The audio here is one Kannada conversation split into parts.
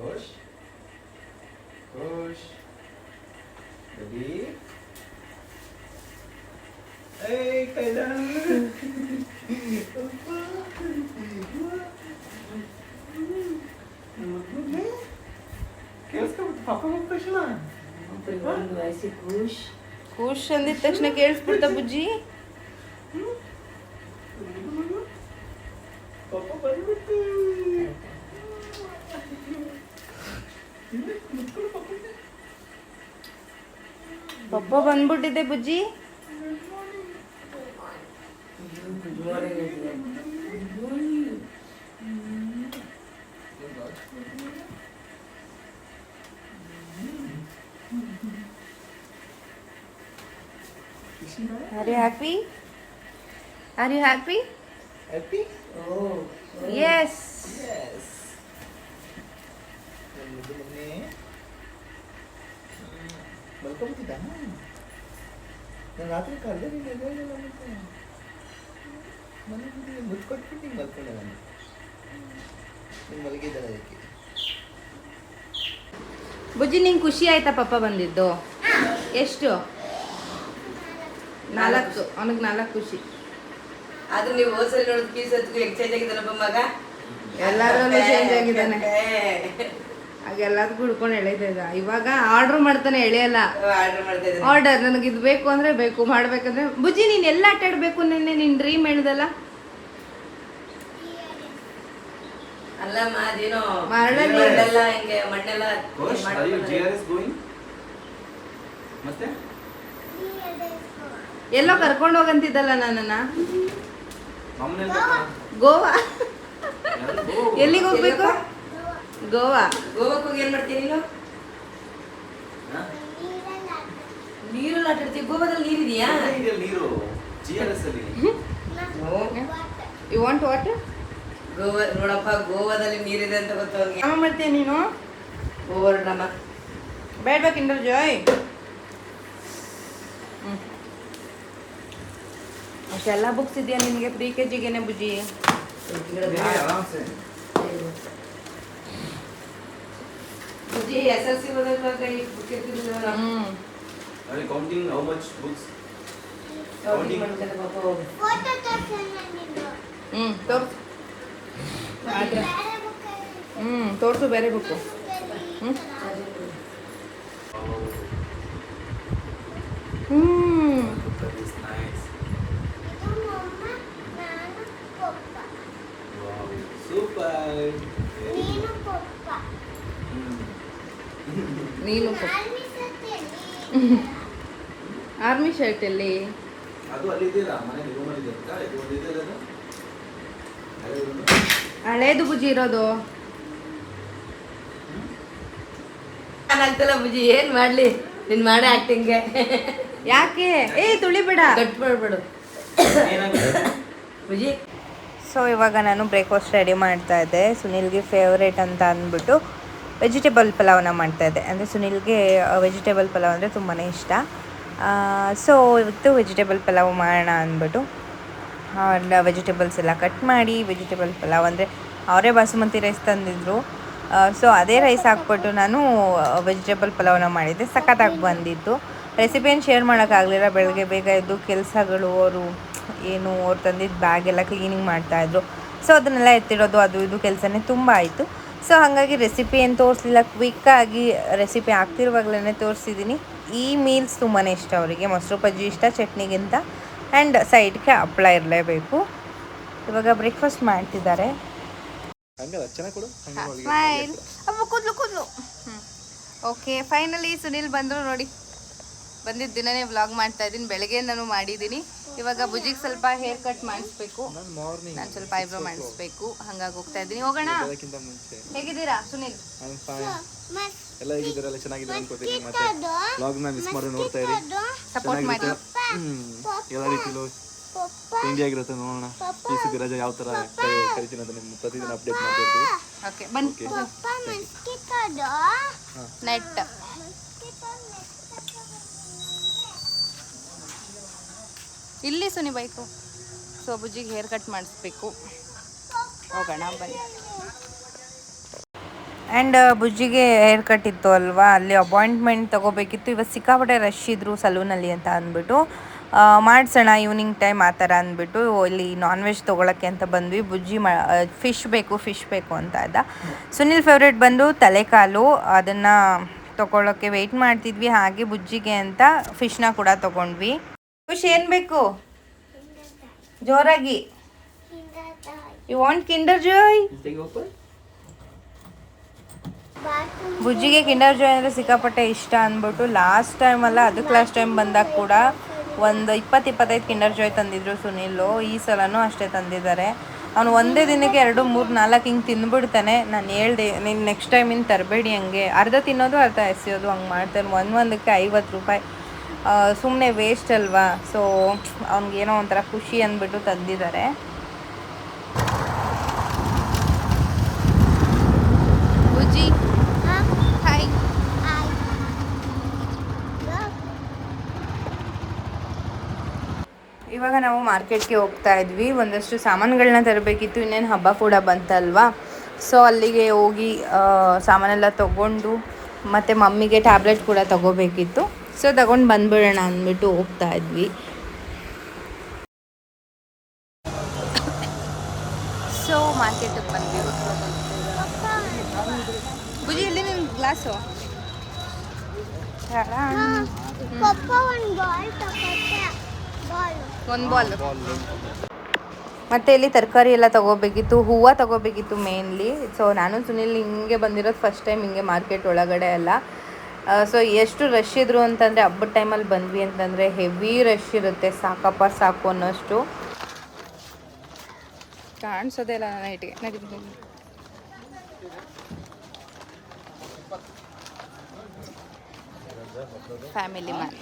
push push ready Ei, caralho! కూర్చుంది తక్షణకి ఏడుపుడతా papo పప్పు ಪಪ್ಪ ಬಂದ್ಬಿಟ್ಟಿದೆ Bujji good morning are you happy are you happy happy oh yes Yes. ಮಲ್ಕೊಂಬಿಟ್ಟಿದ್ದ ನಾನು ರಾತ್ರಿ ಕರೆದ ನೀನು ಎದ್ದೇಳಿಲ್ಲ ಮತ್ತೆ ಮನೆಗೆ ಮುದ್ದು ಕೊಟ್ಬಿಟ್ಟು ನೀನು ಮಲ್ಕೊಂಡೆ ನಾನು ನೀನು ಮಲಗಿದ್ದಲ್ಲ ಅದಕ್ಕೆ ಬುಜ್ಜಿ ನಿಂಗೆ ಖುಷಿ ಆಯ್ತಾ ಪಪ್ಪ ಬಂದಿದ್ದು? ಎಷ್ಟು? ನಾಲ್ಕು. ಅವನಿಗೆ ನಾಲ್ಕು ಖುಷಿ. ಆದ್ರೆ ನೀವು ಹೋದ್ಸಲಿ ನೋಡಿದ ಪೀಸ್ ಹತ್ತಿಗೂ ಎಕ್ಸ್ಚೇಂಜ್ ಆಗಿದ್ದಾನಪ್ಪ ಮಗ. ಎಲ್ಲರೂ ಚೇಂಜ್ ಆಗಿದ್ದಾನೆ. ಆಗ ಎಲ್ಲದಕ್ಕೂ ಹಿಡ್ಕೊಂಡು ಎಳೆದಿದ್ದ ಇವಾಗ ಆರ್ಡರ್ ಮಾಡ್ತಾನೆ ಎಳೆಯಲ್ಲ. ಆರ್ಡರ್ ಮಾಡ್ತಾ ಇದ್ದಾನೆ. ಆರ್ಡರ್ ನನಗೆ ಇದು ಬೇಕು ಅಂದ್ರೆ ಬೇಕು ಮಾಡ್ಬೇಕಂದ್ರೆ ಬುಜ್ಜಿ ನೀನ್ ಎಲ್ಲ ಆಟ ಆಡ್ಬೇಕು ನಿನ್ನೆ? ನಿನ್ ಡ್ರೀಮ್ ಹೇಳ್ದಲ್ಲ? ಅಲ್ಲ ಅದೇನೋ ಮರಳಲ್ಲಿ- ಮಣ್ಣೆಲ್ಲ ಹಿಂಗೆ ಮಣ್ಣೆಲ್ಲ ಮತ್ತೆ? ಎಲ್ಲೋ ಕರ್ಕೊಂಡು ಹೋಗಂತಿದ್ದಲ್ಲ ನನ್ನನ್ನ? ಗೋವಾ? ಎಲ್ಲಿಗೆ ಹೋಗ್ಬೇಕು? ಗೋವಾ. ಗೋವಾಕ್ ಹೋಗಿ ಏನ್ ಮಾಡ್ತೀನಿ ನೀನು? ನೀರಲ್ಲಿ ಆಟ ಆಡ್ತೀವಿ ಗೋವಾದಲ್ಲಿ ನೀರಿದೆಯಾ? ನೀರು. ಜಿ ಆರ್ ಎಸ್ ಅಲ್ಲಿ ಯು ವಾಂಟ್ ವಾಟರ್ ಗೋವಾ ನೋಡಪ್ಪ ಗೋವಾದಲ್ಲಿ ನೀರಿದೆ ಅಂತ ಗೊತ್ತು ಅವ್ನಿಗೆ. ಯಾವ ಮಾಡ್ತೀಯ ನೀನು? ಗೋವರ್ಣಮ್ಮ ಬೇಡ್ಬೇಕು ಕಿಂಡರ್ ಜಾಯ್? ಅಷ್ಟೆಲ್ಲ ಬುಕ್ಸ್ ಇದೆಯಾ ನಿನಗೆ? ಪ್ರೀ ಕೆ ಜಿಗೆನೆ ಬುಜ್ಜಿ. ಆರಾಮ್ಸೆ ಬುಜ್ಜಿ ಎಸ್ ಎಲ್ ಸಿ ಓದೋದ್ರಾಗ ಈ ಬುಕ್ ಇರ್ತಿದ್ದಿಲ್ಲ ಹ್ಞೂ Are you counting how much books? Counting ಮಾಡ್ತಾರೆ ಪಾಪ ಹೋಗು ಹ್ಞೂ ತೋರ್ಸು ಹ್ಞೂ ತೋರಿಸು ಬೇರೆ ಬುಕ್ಕು ಹ್ಞೂ ಹ್ಞೂ That ಇದೆ ಆರ್ಮಿ ಶರ್ಟ್ ಎಲ್ಲಿ ಹಳೇದು ಬುಜಿ ಇರೋದು? ಅಂತಲ್ಲ ಬುಜಿ ಏನ್ ಮಾಡ್ಲಿ? ನೀನ್ ಮಾಡೋ ಆಕ್ಟಿಂಗ್ಗೆ ಯಾಕೆ? ಏ ತುಳಿಬೇಡ. ಕಟ್ ಮಾಡ್ಬೇಡು ಬುಜಿ. ಸೊ ಇವಾಗ ನಾನು ಬ್ರೇಕ್ಫಾಸ್ಟ್ ರೆಡಿ ಮಾಡ್ತಾ ಇದ್ದೆ. ಸುನಿಲ್ಗೆ ಫೇವ್ರೇಟ್ ಅಂತ ಅಂದ್ಬಿಟ್ಟು ವೆಜಿಟೇಬಲ್ ಪಲಾವನ್ನ ಮಾಡ್ತಾ ಇದ್ದೆ. ಅಂದರೆ ಸುನಿಲ್ಗೆ ವೆಜಿಟೇಬಲ್ ಪಲಾವ್ ಅಂದರೆ ತುಂಬಾ ಇಷ್ಟ. ಸೊ ಇವತ್ತು ವೆಜಿಟೇಬಲ್ ಪಲಾವ್ ಮಾಡೋಣ ಅಂದ್ಬಿಟ್ಟು ವೆಜಿಟೇಬಲ್ಸ್ ಎಲ್ಲ ಕಟ್ ಮಾಡಿ ವೆಜಿಟೇಬಲ್ ಪಲಾವ್ ಅಂದರೆ ಅವರೇ ಬಾಸುಮತಿ ರೈಸ್ ತಂದಿದ್ರು. ಸೊ ಅದೇ ರೈಸ್ ಹಾಕ್ಬಿಟ್ಟು ನಾನು ವೆಜಿಟೇಬಲ್ ಪಲಾವನ್ನ ಮಾಡಿದ್ದೆ. ಸಖತ್ತಾಗಿ ಬಂದಿತ್ತು. ರೆಸಿಪಿಯನ್ನು ಶೇರ್ ಮಾಡೋಕ್ಕಾಗಲಿಲ್ಲ ಬೆಳಗ್ಗೆ ಬೇಗ ಎದ್ದು ಕೆಲಸಗಳು, ಅವರು ಏನು, ಅವ್ರು ತಂದಿದ್ದ ಬ್ಯಾಗೆಲ್ಲ ಕ್ಲೀನಿಂಗ್ ಮಾಡ್ತಾಯಿದ್ರು ಸೊ ಅದನ್ನೆಲ್ಲ ಎತ್ತಿಡೋದು, ಅದು ಇದು ಕೆಲಸನೇ ತುಂಬ ಆಯಿತು. ಸೊ ಹಾಗಾಗಿ ರೆಸಿಪಿ ಏನು ತೋರಿಸಲಿಲ್ಲ. ಕ್ವಿಕ್ಕಾಗಿ ರೆಸಿಪಿ ಆಗ್ತಿರುವಾಗಲೇ ತೋರಿಸಿದ್ದೀನಿ ಈ ಮೀಲ್ಸ್ ತುಂಬಾ ಇಷ್ಟ ಅವರಿಗೆ. ಮೊಸರು ಬಜ್ಜಿ ಇಷ್ಟ ಚಟ್ನಿಗಿಂತ ಆ್ಯಂಡ್ ಸೈಡ್ಗೆ ಹಪ್ಪಳ ಇರಲೇಬೇಕು. ಇವಾಗ ಬ್ರೇಕ್ಫಾಸ್ಟ್ ಮಾಡ್ತಿದ್ದಾರೆ. ಕೂದ್ಲು ಕೂದ್ಲು. ಓಕೆ ಫೈನಲಿ ಸುನಿಲ್ ಬಂದರು ನೋಡಿ. ಬಂದಿದ್ದ ದಿನನೇ ವ್ಲಾಗ್ ಮಾಡ್ತಾ ಇದ್ದೀನಿ. ಬೆಳಗ್ಗೆ ನಾನು ಮಾಡಿದ್ದೀನಿ. ಇವಾಗ ಭುಜಿಗೆ ಸ್ವಲ್ಪ ಹೇರ್ ಕಟ್ ಮಾಡಿಸ್ಬೇಕು. ನಾನು ಸ್ವಲ್ಪ ಐಬ್ರೋ ಮಾಡಿಸ್ಬೇಕು. ಹಂಗಾಗಿ ಹೋಗ್ತಾ ಇದ್ದೀನಿ. ಹೋಗೋಣ? ಅದಕ್ಕಿಂತ ಮುಂಚೆ. ಹೇಗಿದ್ದೀರಾ ಸುನಿಲ್? ಎಲ್ಲ ಹೇಗಿದ್ದೀರಲ್ಲ ಚೆನ್ನಾಗಿದೆ ಅನ್ಕೋತೀನಿ ಮತ್ತೆ ವ್ಲಾಗ್ನ ಮಿಸ್ ಮಾಡಿ ನೋಡ್ತಾ ಇರಿ. ಸಪೋರ್ಟ್ ಮಾಡಿ. ಎಲ್ಲ ರೀತಿಲೂ ತಿಂಡಿ ಆಗಿರುತ್ತೆ ನೋಡೋಣ. ಈ ಸುದ್ದಿ ರಜೆ ಯಾವ ತರ ಕರಿತೀನಿ ಅಂತ ನಿಮ್ಗೆ ಪ್ರತಿದಿನ ಅಪ್ಡೇಟ್ ಮಾಡ್ತಿರ್ತೀವಿ ಓಕೆ ಬನ್ನಿ. ನೆಟ್ ಇಲ್ಲಿ ಸುನಿ ಬೈಕು. ಸೊ ಬುಜ್ಜಿಗೆ ಹೇರ್ ಕಟ್ ಮಾಡಿಸ್ಬೇಕು. ಹೋಗೋಣ, ಬನ್ನಿ. ಆ್ಯಂಡ್ ಬುಜ್ಜಿಗೆ ಹೇರ್ ಕಟ್ ಇತ್ತು ಅಲ್ವಾ? ಅಲ್ಲಿ ಅಪಾಯಿಂಟ್ಮೆಂಟ್ ತೊಗೋಬೇಕಿತ್ತು. ಇವತ್ತು ಸಿಕ್ಕಾಪಟ್ಟೆ ರಶ್ ಇದ್ದರು ಸಲೂನಲ್ಲಿ ಅಂತ ಅಂದ್ಬಿಟ್ಟು. ಮಾಡಿಸೋಣ ಈವ್ನಿಂಗ್ ಟೈಮ್ ಆ ಥರ ಅಂದ್ಬಿಟ್ಟು. ಇಲ್ಲಿ ನಾನ್ ವೆಜ್ ತೊಗೊಳಕ್ಕೆ ಅಂತ ಬಂದ್ವಿ. ಬುಜ್ಜಿ ಮಾ ಫಿಶ್ ಬೇಕು ಫಿಶ್ ಬೇಕು ಅಂತ ಅದ. ಸುನಿಲ್ ಫೇವ್ರೇಟ್ ಬಂದು ತಲೆಕಾಲು. ಅದನ್ನು ತೊಗೊಳಕ್ಕೆ ವೆಯ್ಟ್ ಮಾಡ್ತಿದ್ವಿ. ಹಾಗೆ ಬುಜ್ಜಿಗೆ ಅಂತ ಫಿಶ್ನ ಕೂಡ ತೊಗೊಂಡ್ವಿ. ಖುಷಿ, ಏನು ಬೇಕು? ಜೋರಾಗಿ. ಯು ವಾಂಟ್ ಕಿಂಡರ್ ಜಾಯ್ ಬುಜ್ಜಿಗೆ ಕಿಂಡರ್ ಜಾಯ್ ಅಂದರೆ ಸಿಕ್ಕಾಪಟ್ಟೆ ಇಷ್ಟ ಅಂದ್ಬಿಟ್ಟು ಲಾಸ್ಟ್ ಟೈಮ್ ಅಲ್ಲ, ಅದಕ್ಕೆ ಲಾಸ್ಟ್ ಟೈಮ್ ಬಂದಾಗ ಕೂಡ ಒಂದು ಇಪ್ಪತ್ತು, ಇಪ್ಪತ್ತೈದು ಕಿಂಡರ್ ಜಾಯ್ ತಂದಿದ್ರು ಸುನಿಲು. ಈ ಸಲನೂ ಅಷ್ಟೇ ತಂದಿದ್ದಾರೆ. ಅವನು ಒಂದೇ ದಿನಕ್ಕೆ ಎರಡು, ಮೂರು, ನಾಲ್ಕು ಹಿಂಗೆ ತಿಂದ್ಬಿಡ್ತಾನೆ ನಾನು ಹೇಳ್ದೆ, ನೀನು ನೆಕ್ಸ್ಟ್ ಟೈಮ್ ಇನ್ನು ತರಬೇಡಿ ಹಂಗೆ. ಅರ್ಧ ತಿನ್ನೋದು, ಅರ್ಧ ಎಸೆಯೋದು, ಹಂಗೆ ಮಾಡ್ತಾನೆ. ಒಂದು, ಒಂದಕ್ಕೆ ಐವತ್ತು ರೂಪಾಯಿ. ಸುಮ್ಮನೆ ವೇಸ್ಟ್ ಅಲ್ವಾ? ಸೊ ಅವ್ನಿಗೇನೋ ಒಂಥರ ಖುಷಿ ಅಂದ್ಬಿಟ್ಟು ತಂದಿದ್ದಾರೆ ಬುಜ್ಜಿ ಹಾಯ್ ಇವಾಗ ನಾವು ಮಾರ್ಕೆಟ್ಗೆ ಹೋಗ್ತಾ ಇದ್ವಿ. ಒಂದಷ್ಟು ಸಾಮಾನುಗಳನ್ನ ತರಬೇಕಿತ್ತು. ಇನ್ನೇನು ಹಬ್ಬ ಕೂಡ ಬಂತಲ್ವಾ? ಸೊ ಅಲ್ಲಿಗೆ ಹೋಗಿ ಆ, ಸಾಮಾನೆಲ್ಲ ತಗೊಂಡು ಮತ್ತು ಮಮ್ಮಿಗೆ ಟ್ಯಾಬ್ಲೆಟ್ ಕೂಡ ತಗೋಬೇಕಿತ್ತು. ಸೊ ತಗೊಂಡು ಬಂದ್ಬಿಡೋಣ ಅಂದ್ಬಿಟ್ಟು ಹೋಗ್ತಾ ಇದ್ವಿ. ಸೊ ಮಾರ್ಕೆಟಿಗೆ ಬಂದ್ವಿ. ಬುಜಿ ಇಲ್ಲಿ ನಿಮ್ಮ ಗ್ಲಾಸು ಒಂದು ಬಾಲ್ ಮತ್ತೆ ಇಲ್ಲಿ ತರಕಾರಿ ಎಲ್ಲ ತಗೋಬೇಕಿತ್ತು ಹೂವು ತಗೋಬೇಕಿತ್ತು ಮೇನ್ಲಿ ಸೊ ನಾನು ಸುನಿಲ್ ಹಿಂಗೆ ಬಂದಿರೋದು ಫಸ್ಟ್ ಟೈಮ್ ಹಿಂಗೆ ಮಾರ್ಕೆಟ್ ಒಳಗಡೆ ಎಲ್ಲ. ಸೊ ಎಷ್ಟು ರಶ್ ಇದ್ರು ಅಂತಂದರೆ ಹಬ್ಬದ ಟೈಮಲ್ಲಿ ಬಂದ್ವಿ ಅಂತಂದರೆ ಹೆವಿ ರಶ್ ಇರುತ್ತೆ. ಸಾಕಪ್ಪ ಸಾಕು ಅನ್ನೋಷ್ಟು. ಕಾಣಿಸೋದೇ ಇಲ್ಲ ನೈಟ್ಗೆ ಫ್ಯಾಮಿಲಿ ಮ್ಯಾನ್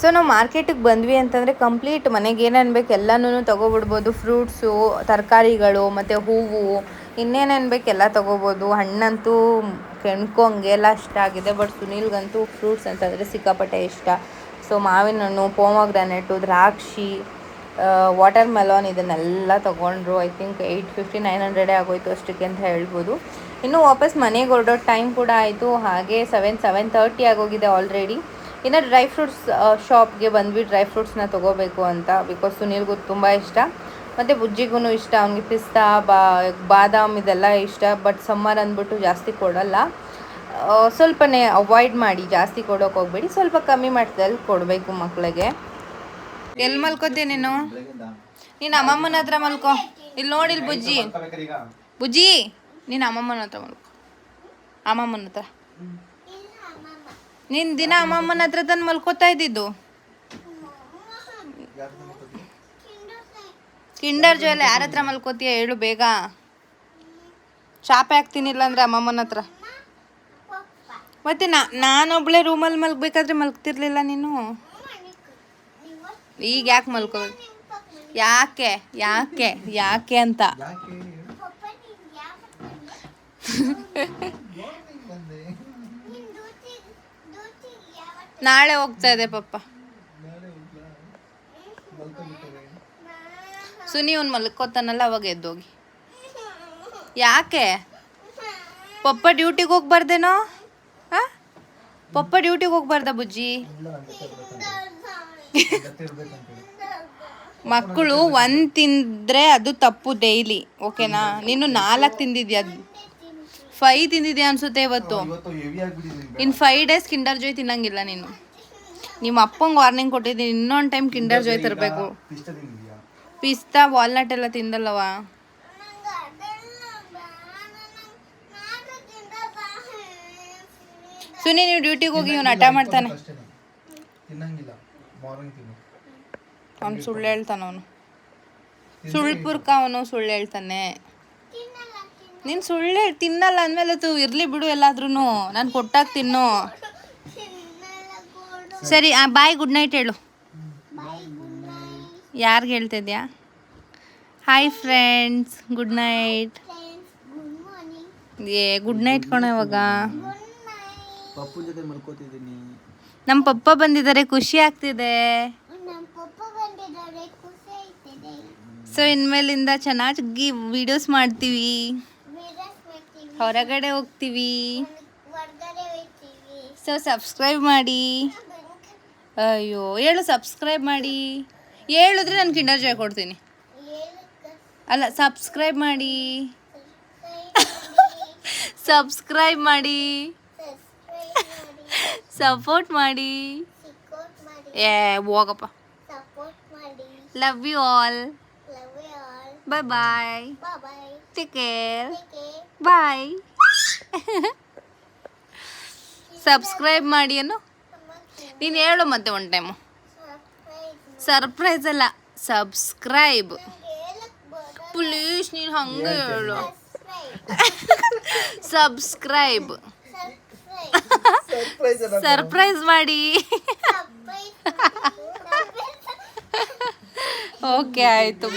ಸೊ ನಾವು ಮಾರ್ಕೆಟಿಗೆ ಬಂದ್ವಿ ಅಂತಂದರೆ ಕಂಪ್ಲೀಟ್ ಮನೆಗೆ ಏನೇನು ಬೇಕು ಎಲ್ಲನೂ ತೊಗೊಬಿಡ್ಬೋದು. ಫ್ರೂಟ್ಸು ತರಕಾರಿಗಳು ಮತ್ತು ಹೂವು ಇನ್ನೇನೇನು ಎಲ್ಲ ತೊಗೋಬೋದು. ಹಣ್ಣಂತೂ ಕೆಣ್ಕೋ ಹಂಗೆಲ್ಲ ಇಷ್ಟ ಆಗಿದೆ ಬಟ್ ಸುನೀಲ್ಗಂತೂ ಫ್ರೂಟ್ಸ್ ಅಂತಂದರೆ ಸಿಕ್ಕಾಪಟ್ಟೆ ಇಷ್ಟ. ಸೊ ಮಾವಿನ ಹಣ್ಣು ದ್ರಾಕ್ಷಿ ವಾಟರ್ ಮೆಲಾನ್ ಇದನ್ನೆಲ್ಲ ತೊಗೊಂಡ್ರು. I think eight fifty nine ಹಂಡ್ರೆಡೇ ಆಗೋಯ್ತು ಅಷ್ಟಕ್ಕೆ ಅಂತ ಹೇಳ್ಬೋದು. ಇನ್ನು ವಾಪಸ್ ಮನೆಗೆ ಹೊರಡೋ ಟೈಮ್ ಕೂಡ ಆಯಿತು. ಹಾಗೆ ಸೆವೆನ್ ಸೆವೆನ್ ತರ್ಟಿ ಆಗೋಗಿದೆ ಆಲ್ರೆಡಿ ಇನ್ನು ಡ್ರೈ ಫ್ರೂಟ್ಸ್ ಶಾಪ್ಗೆ ಬಂದ್ವಿ. ಡ್ರೈ ಫ್ರೂಟ್ಸ್ನ ತೊಗೋಬೇಕು ಅಂತ ಬಿಕಾಸ್ ಸುನೀಲ್ಗೂ ತುಂಬ ಇಷ್ಟ. ಮತ್ತು ಬುಜ್ಜಿಗೂ ಇಷ್ಟ, ಅವ್ನಿಗೆ ಪಿಸ್ತಾ, ಬಾ, ಬಾದಾಮ್ ಇದೆಲ್ಲ ಇಷ್ಟ ಬಟ್ ಸಮ್ಮರ್ ಅಂದ್ಬಿಟ್ಟು ಜಾಸ್ತಿ ಕೊಡಲ್ಲ. ಸ್ವಲ್ಪನೇ ಅವಾಯ್ಡ್ ಮಾಡಿ ಜಾಸ್ತಿ ಕೊಡೋಕೆ ಹೋಗ್ಬೇಡಿ, ಸ್ವಲ್ಪ ಕಮ್ಮಿ ಮಟ್ಟದಲ್ಲಿ ಕೊಡಬೇಕು ಮಕ್ಕಳಿಗೆ ಎಲ್ಲಿ ಮಲ್ಕೋತೀಯ ನೀನು? ನೀನು ಅಮ್ಮಮ್ಮನ ಹತ್ರ ಮಲ್ಕೋ. ಇಲ್ಲಿ ನೋಡಿಲ್ ಬುಜ್ಜಿ. ಬುಜ್ಜಿ, ನೀನು ಅಮ್ಮಮ್ಮನ ಹತ್ರ ಮಲ್ಕೋ. ಅಮ್ಮಮ್ಮನ ಹತ್ರ. ನೀನು ದಿನ ಅಮ್ಮಮ್ಮನ ಹತ್ರ ತಂದು ಮಲ್ಕೋತಾ ಇದ್ದಿದ್ದು? ಕಿಂಡರ್ ಜೋ ಯಾರ ಹತ್ರ ಮಲ್ಕೋತೀಯ ಹೇಳು ಬೇಗ. ಚಾಪೆ ಹಾಕ್ತೀನಿಲ್ಲ ಅಂದ್ರೆ ಅಮ್ಮಮ್ಮನ ಹತ್ರ. ಮತ್ತೆ ನಾ, ನಾನೊಬ್ಳೆ ರೂಮಲ್ಲಿ ಮಲ್ಗಬೇಕಾದ್ರೆ ಮಲ್ಗ್ತಿರ್ಲಿಲ್ಲ ನೀನು? ಈಗ ಯಾಕೆ ಮಲ್ಕೋ ಯಾಕೆ ಯಾಕೆ ಯಾಕೆ ಅಂತ. ನಾಳೆ ಹೋಗ್ತಾ ಇದೆ ಪಪ್ಪ. ಸುನಿ ಅವ್ನು ಮಲ್ಕೋತಾನಲ್ಲ ಅವಾಗ ಎದ್ದೋಗಿ. ಯಾಕೆ? ಪಪ್ಪ ಡ್ಯೂಟಿಗೆ ಹೋಗ್ಬಾರ್ದೇನೋ? ಹಾ? ಪಪ್ಪ ಡ್ಯೂಟಿಗೆ ಹೋಗ್ಬಾರ್ದ ಬುಜ್ಜಿ? ಮಕ್ಕಳು ಒಂದು ತಿಂದರೆ ಅದು ತಪ್ಪು ಡೈಲಿ, ಓಕೆನಾ? ನೀನು ನಾಲ್ಕು ತಿಂದಿದ್ಯಾ? ಫೈ ತಿಂದಿದ್ಯಾ ಅನ್ಸುತ್ತೆ ಇವತ್ತು? In five days Kinder Joy ತಿನ್ನಂಗಿಲ್ಲ ನೀನು. ನಿಮ್ಮ ಅಪ್ಪಂಗೆ ವಾರ್ನಿಂಗ್ ಕೊಟ್ಟಿದ್ದೀನಿ, ಇನ್ನೊಂದು ಟೈಮ್ ಕಿಂಡರ್ ಜೋಯ್ ತರಬೇಕು. ಪಿಸ್ತಾ ವಾಲ್ನಟ್ ಎಲ್ಲ ತಿಂದಲ್ಲವ? ಸುನಿ ನೀವು ಡ್ಯೂಟಿಗೆ ಹೋಗಿ ಇವನು ಹಠ ಮಾಡ್ತಾನೆ. ಅವ್ನು ಸುಳ್ಳು ಹೇಳ್ತಾನ ಅವನು. ಸುಳ್ಳು ಪುರ್ಕ ಅವನು ಸುಳ್ಳು ಹೇಳ್ತಾನೆ. ನೀನು ಸುಳ್ಳು ಹೇಳ್ ತಿನ್ನಲ್ಲ ಅಂದಮೇಲೆ ತು ಇರಲಿ ಬಿಡು ಎಲ್ಲಾದ್ರೂ ನಾನು ಕೊಟ್ಟಾಗ ತಿನ್ನು. ಸರಿ ಆ ಬಾಯ್ ಗುಡ್ ನೈಟ್ ಹೇಳು. ಯಾರಿಗೆ ಹೇಳ್ತಿದ್ಯಾ? Hi friends good night friends good morning ಏ ಗುಡ್ ನೈಟ್ ಕಣ ಇವಾಗ ನಮ್ಮ ಪಪ್ಪ ಬಂದಿದ್ದಾರೆ ಖುಷಿ ಆಗ್ತಿದೆ. ನಮ್ಮ ಪಪ್ಪ ಬಂದಿದ್ದಾರೆ ಖುಷಿ ಆಯ್ತದೆ ಸೊ ಇನ್ಮೇಲಿಂದ ಚೆನ್ನಾಗಿ ವಿಡಿಯೋಸ್ ಮಾಡ್ತೀವಿ. ವೀರಸ್ ಮಾಡ್ತೀವಿ. ಹೊರಗಡೆ ಹೋಗ್ತೀವಿ. ಹೊರ್ಗಡೆ ಹೋಗ್ತೀವಿ. ಸೊ ಸಬ್ಸ್ಕ್ರೈಬ್ ಮಾಡಿ. ಅಯ್ಯೋ ಹೇಳು ಸಬ್ಸ್ಕ್ರೈಬ್ ಮಾಡಿ. ಹೇಳಿದ್ರೆ ನಾನು ಕಿಂಡರ್ ಜಾಯ್ ಕೊಡ್ತೀನಿ. ಅಲ್ಲ ಸಬ್ಸ್ಕ್ರೈಬ್ ಮಾಡಿ. ಸಬ್ಸ್ಕ್ರೈಬ್ ಮಾಡಿ. ಸಪೋರ್ಟ್ ಮಾಡಿ. ಏ ಹೋಗಪ್ಪ. Love you all bye bye take care bye subscribe ಮಾಡಿ ಅನ್ನು? ನೀನು ಹೇಳು ಮತ್ತೆ ಒನ್ ಟೈಮು ಸರ್ಪ್ರೈಸ್ ಅಲ್ಲ ಸಬ್ಸ್ಕ್ರೈಬ್. ಪ್ಲೀಸ್ ನೀನು ಹಂಗೆ ಹೇಳು. ಸಬ್ಸ್ಕ್ರೈಬ್ ಸರ್ಪ್ರೈಸ್ ಮಾಡಿ. ಓಕೆ ಆಯಿತು.